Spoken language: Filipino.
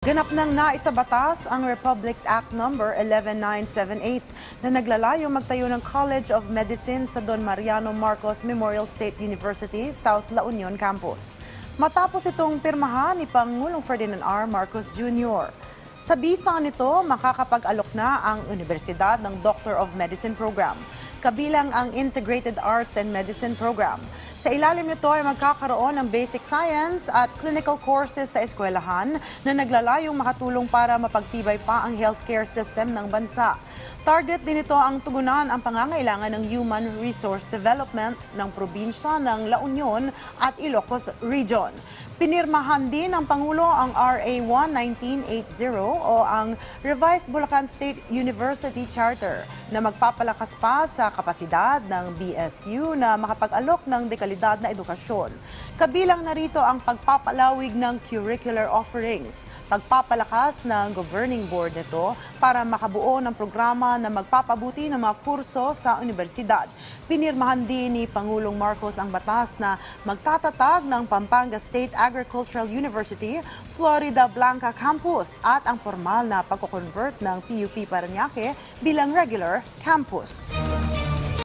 Ganap ng naisabatas ang Republic Act No. 11978 na naglalayong magtayo ng College of Medicine sa Don Mariano Marcos Memorial State University, South La Union Campus. Matapos itong pirmahan ni Pangulong Ferdinand R. Marcos Jr. Sa bisa nito, makakapag-alok na ang Universidad ng Doctor of Medicine Program, kabilang ang Integrated Arts and Medicine Program. Sa ilalim nito ay magkakaroon ng basic science at clinical courses sa eskwelahan na naglalayong makatulong para mapagtibay pa ang healthcare system ng bansa. Target din ito ang tugunan ang pangangailangan ng human resource development ng probinsya ng La Union at Ilocos Region. Pinirmahan din ng Pangulo ang RA 11980 o ang Revised Bulacan State University Charter na magpapalakas pa sa kapasidad ng BSU na makapag-alok ng dekalidad na edukasyon. Kabilang narito ang pagpapalawig ng curricular offerings, pagpapalakas ng governing board nito para makabuo ng programa na magpapabuti ng mga kurso sa universidad. Pinirmahan din ni Pangulong Marcos ang batas na magtatatag ng Pampanga State Agricultural University, Florida Blanca Campus at ang formal na pagko-convert ng PUP Paranaque bilang regular campus.